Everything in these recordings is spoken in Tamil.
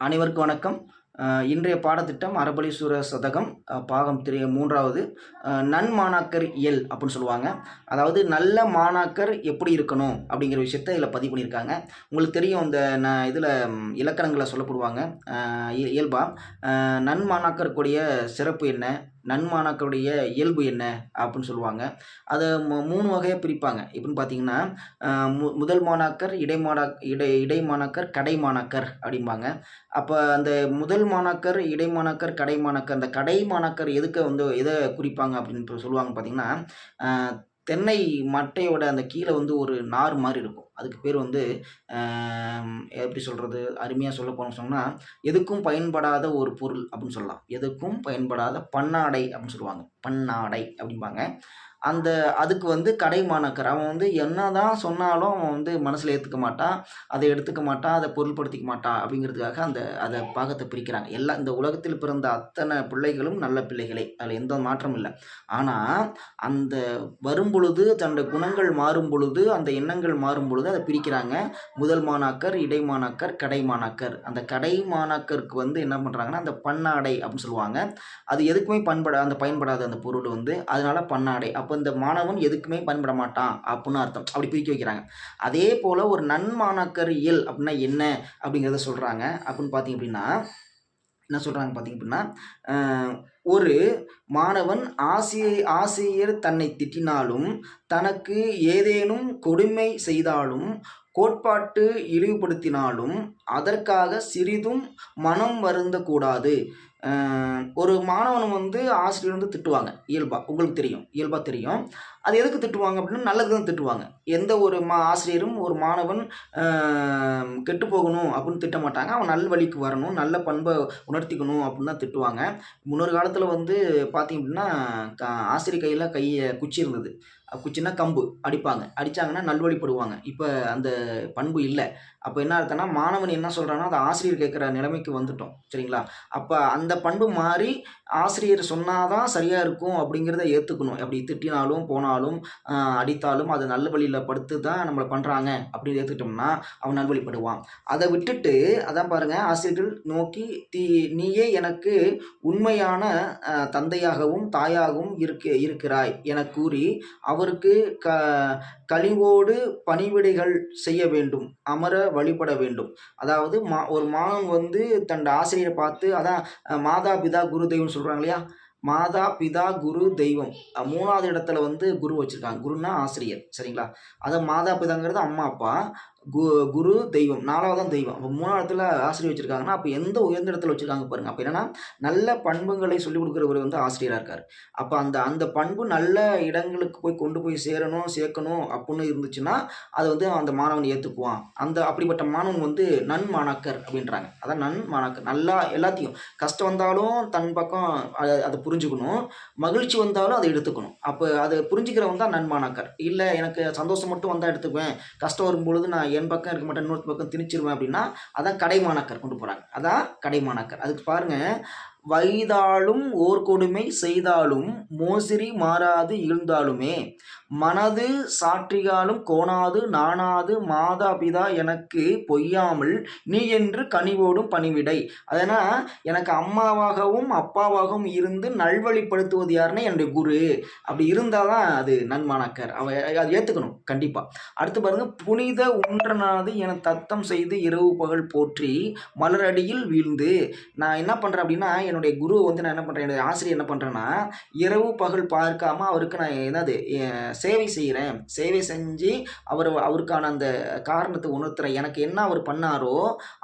அனைவருக்கும் வணக்கம். இன்றைய பாடத்திட்டம் அரபலீஸ்வர சதகம் பாகம் திரு மூன்றாவது. நன்மாணாக்கர் இயல் அப்படின்னு சொல்லுவாங்க. அதாவது நல்ல மாணாக்கர் எப்படி இருக்கணும் அப்படிங்கிற விஷயத்த இதில் பதிவு பண்ணியிருக்காங்க. உங்களுக்கு தெரியும் இந்த ந இதில் இலக்கணங்களை சொல்லப்படுவாங்க. இயல்பாக நன்மாணாக்கருக்குடைய சிறப்பு என்ன? நன்மாணாக்கருடைய இயல்பு என்ன அப்படின்னு சொல்லுவாங்க. அதை மூணு வகையாக பிரிப்பாங்க. எப்படின்னு பார்த்தீங்கன்னா மு முதல் மாணாக்கர் இடைமாணா இடை இடைமாணாக்கர் கடைமாணாக்கர் அப்படிம்பாங்க. அப்போ அந்த முதல் மாணாக்கர் இடைமாணாக்கர் கடைமாணாக்கர் அந்த கடைமாணாக்கர் எதுக்கு வந்து எதை குறிப்பாங்க அப்படின்னு சொல்லுவாங்க பார்த்தீங்கன்னா தென்னை மட்டையோட அந்த கீழே வந்து ஒரு நார் மாதிரி இருக்கும். அதுக்கு பேர் வந்து எப்படி சொல்கிறது அருமையாக சொல்ல போனோம் சொன்னால் எதுக்கும் பயன்படாத ஒரு பொருள் அப்படின்னு சொல்லலாம். எதுக்கும் பயன்படாத பன்னாடை அப்படின்னு சொல்லுவாங்க. பன்னாடை அப்படிம்பாங்க. அந்த அதுக்கு வந்து கடைமாணக்கர் அவன் வந்து என்னதான் சொன்னாலும் அவன் வந்து மனசில் ஏற்றுக்க மாட்டான். அதை எடுத்துக்க மாட்டான். அதை பொருள்படுத்திக்க மாட்டான் அப்படிங்கிறதுக்காக அந்த அதை பாகத்தை பிரிக்கிறாங்க. எல்லா இந்த உலகத்தில் பிறந்த அத்தனை பிள்ளைகளும் நல்ல பிள்ளைகளே. அதில் எந்த மாற்றமும் இல்லை. ஆனால் அந்த வரும் பொழுது தன்னுடைய குணங்கள் மாறும் பொழுது அந்த எண்ணங்கள் மாறும் பொழுது அதை பிரிக்கிறாங்க. முதல் மாணாக்கர் இடைமாணாக்கர் கடைமாணாக்கர் அந்த கடைமாணாக்கருக்கு வந்து என்ன பண்ணுறாங்கன்னா அந்த பன்னாடை அப்படின்னு சொல்லுவாங்க. அது எதுக்குமே பண்பட அந்த பயன்படாத அந்த பொருள் வந்து அதனால பண்ணாடை. அப்போ இந்த மாணவன் எதுக்குமே பயன்பட மாட்டான் அப்படின்னு அர்த்தம். அப்படி பிரிக்க வைக்கிறாங்க. அதே போல் ஒரு நன்மாணாக்கர் இயல் அப்படின்னா என்ன அப்படிங்கிறத சொல்கிறாங்க அப்படின்னு பார்த்தீங்க அப்படின்னா என்ன சொல்கிறாங்க பார்த்தீங்க அப்படின்னா ஒரு மாணவன் ஆசிரியர் ஆசிரியர் தன்னை திட்டினாலும் தனக்கு ஏதேனும் கொடுமை செய்தாலும் கோட்பாட்டு இழிவுபடுத்தினாலும் அதற்காக சிறிதும் மனம் வருந்தக்கூடாது. ஒரு மாணவன் வந்து ஆசிரியர் வந்து திட்டுவாங்க. இயல்பாக உங்களுக்கு தெரியும். இயல்பாக தெரியும். அது எதுக்கு திட்டுவாங்க அப்படின்னா நல்லது தான் திட்டுவாங்க. எந்த ஒரு மா ஆசிரியரும் ஒரு மாணவன் கெட்டு போகணும் அப்படின்னு திட்ட மாட்டாங்க. அவன் நல் வழிக்கு வரணும் நல்ல பண்பை உணர்த்திக்கணும் அப்படின்னு தான் திட்டுவாங்க. முன்னொரு காலத்தில் வந்து பார்த்திங்க அப்படின்னா ஆசிரியர் கையில் கையை குச்சி இருந்தது. குச்சின்னா கம்பு அடிப்பாங்க. அடித்தாங்கன்னா நல்வழிப்படுவாங்க இப்போ அந்த பண்பு இல்லை. அப்போ என்ன அர்த்தம்னா மாணவன் என்ன சொல்கிறான்னா அதை ஆசிரியர் கேட்குற நிலைமைக்கு வந்துட்டோம். சரிங்களா? அப்போ அந்த பண்பு மாறி ஆசிரியர் சொன்னாதான் சரியாக இருக்கும் அப்படிங்கிறத ஏற்றுக்கணும் அப்படி திட்டினாலும் போனாலும் அடித்தாலும் அது நல்ல வழியில் படுத்து தான் நம்மளை பண்ணுறாங்க அப்படின்னு ஏற்றுக்கிட்டோம்னா அவன் நல்வழிப்படுவான். அதை விட்டுட்டு அதான் பாருங்கள் ஆசிரியர்கள் நோக்கி தீ நீயே எனக்கு உண்மையான தந்தையாகவும் தாயாகவும் இருக்க இருக்கிறாய் என கூறி அவருக்கு க கழிவோடு பணிவிடைகள் செய்ய வேண்டும் அமர வழிபட வேண்டும். அதாவது மா ஒரு மாணவன் வந்து தன் ஆசிரியரை பார்த்து அதான் மாதா பிதா குரு தெய்வம் சொல்கிறாங்க இல்லையா? மாதா பிதா குரு தெய்வம். மூணாவது இடத்துல வந்து குரு வச்சுருக்காங்க. குருன்னா ஆசிரியர். சரிங்களா? அதை மாதா பிதாங்கிறது அம்மா அப்பா. கு குரு தெய்வம். நாலாவது தான் தெய்வம். அப்போ மூணாவது இடத்துல ஆசிரியர் வச்சுருக்காங்கன்னா அப்போ எந்த உயர்ந்த இடத்துல வச்சுருக்காங்க பாருங்க. அப்போ என்னன்னா நல்ல பண்புகளை சொல்லிக் கொடுக்குறவர் வந்து ஆசிரியராக இருக்கார். அப்போ அந்த அந்த பண்பு நல்ல இடங்களுக்கு போய் கொண்டு போய் சேரணும் சேர்க்கணும் அப்படின்னு இருந்துச்சுன்னா அதை வந்து அந்த மாணவன் ஏற்றுக்குவான் அந்த அப்படிப்பட்ட மாணவன் வந்து நன் மாணாக்கர் அப்படின்றாங்க. அதான் நன்மாணாக்கர். நல்லா எல்லாத்தையும். கஷ்டம் வந்தாலும் தன் பக்கம் அதை அதை புரிஞ்சுக்கணும். மகிழ்ச்சி வந்தாலும் அதை எடுத்துக்கணும். அப்போ அதை புரிஞ்சுக்கிறவன் தான் நன்மாணாக்கர். இல்லை எனக்கு சந்தோஷம் மட்டும் வந்தால் எடுத்துக்குவேன். கஷ்டம் வரும்பொழுது நான் என் பக்கம் இருக்க மாட்டேன் இன்னொரு பக்கம் திணிச்சிருவேன் அப்படின்னா அதான் கடைமாணாக்கர் கொண்டு போகிறாங்க அதான் கடைமாணாக்கர் அதுக்கு பாருங்கள் வைதாலும் ஓர் கொடுமை செய்தாலும் மோசிரி மாறாது இழ்ந்தாலுமே மனது சாற்றிகாலும் கோணாது நாணாது மாதா பிதா எனக்கு பொய்யாமல் நீ என்று கனிவோடும் பணிவிடை. அதனால் எனக்கு அம்மாவாகவும் அப்பாவாகவும் இருந்து நல்வழிப்படுத்துவது யாருன்னா என்னுடைய குரு. அப்படி இருந்தால் தான் அது நன்மாணாக்கர் அவ அது ஏற்றுக்கணும் கண்டிப்பாக அடுத்து பாருங்கள் புனித ஒன்றனாது என தத்தம் செய்து இரவு பகல் போற்றி மலரடியில் வீழ்ந்து. நான் என்ன பண்ணுறேன் அப்படின்னா என்னுடைய குரு வந்து நான் என்ன பண்ணுறேன் என்னுடைய ஆசிரியர் என்ன பண்ணுறேன்னா இரவு பகல் பார்க்காம அவருக்கு நான் என்னது சேவை செய்கிறேன் சேவை செஞ்சு அவர் அவருக்கான அந்த காரணத்தை உணர்த்துறேன். எனக்கு என்ன அவர் பண்ணாரோ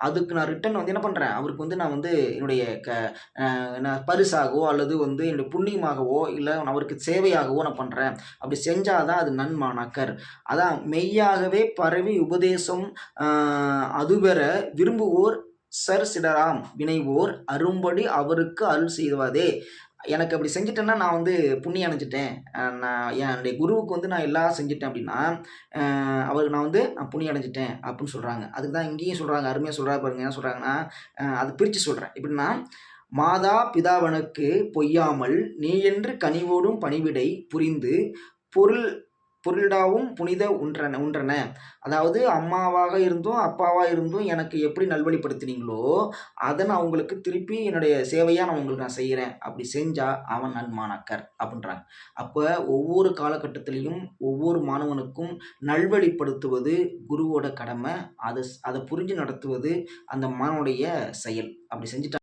அதுக்கு நான் ரிட்டன் வந்து என்ன பண்ணுறேன் அவருக்கு வந்து நான் வந்து என்னுடைய க என்ன பரிசாகவோ அல்லது வந்து என்னுடைய புண்ணியமாகவோ இல்லை அவருக்கு சேவையாகவோ நான் பண்ணுறேன் அப்படி செஞ்சாதான் அது நன்மாணாக்கர் அதான் மெய்யாகவே பரவி உபதேசம் ஆஹ், அதுபெற விரும்புவோர் சர் சிடராம் வினைவோர் அரும்படி அவருக்கு அருள் செய்வதே. எனக்கு அப்படி செஞ்சிட்டேன்னா நான் வந்து புண்ணியம் அடைஞ்சிட்டேன். நான் என்னுடைய குருவுக்கு வந்து நான் எல்லாம் செஞ்சிட்டேன் அப்படின்னா அவருக்கு நான் வந்து நான் புண்ணியம் அடைஞ்சிட்டேன் அப்படின்னு சொல்கிறாங்க அதுக்கு தான் இங்கேயும் சொல்கிறாங்க அருமையாக சொல்கிறாரு பாருங்க என்ன சொல்கிறாங்கன்னா அது பிரித்து சொல்கிறேன் எப்படின்னா மாதா பிதாவனுக்கு பொய்யாமல் நீ என்று கனிவோடும் பணிவிடை புரிந்து பொருள் பொருளிடாவும் புனித உன்றன உன்றன. அதாவது அம்மாவாக இருந்தும் அப்பாவாக இருந்தும் எனக்கு எப்படி நல்வழிப்படுத்தினீங்களோ அதை நான் உங்களுக்கு திருப்பி என்னுடைய சேவையாக நான் உங்களுக்கு நான் செய்கிறேன் அப்படி செஞ்சால் அவன் நன்மாணாக்கர் அப்படின்றாங்க. அப்போ ஒவ்வொரு காலகட்டத்திலையும் ஒவ்வொரு மாணவனுக்கும் நல்வழிப்படுத்துவது குருவோட கடமை. அதை அதை புரிஞ்சு நடத்துவது அந்த மாணவனுடைய செயல். அப்படி செஞ்சுட்டா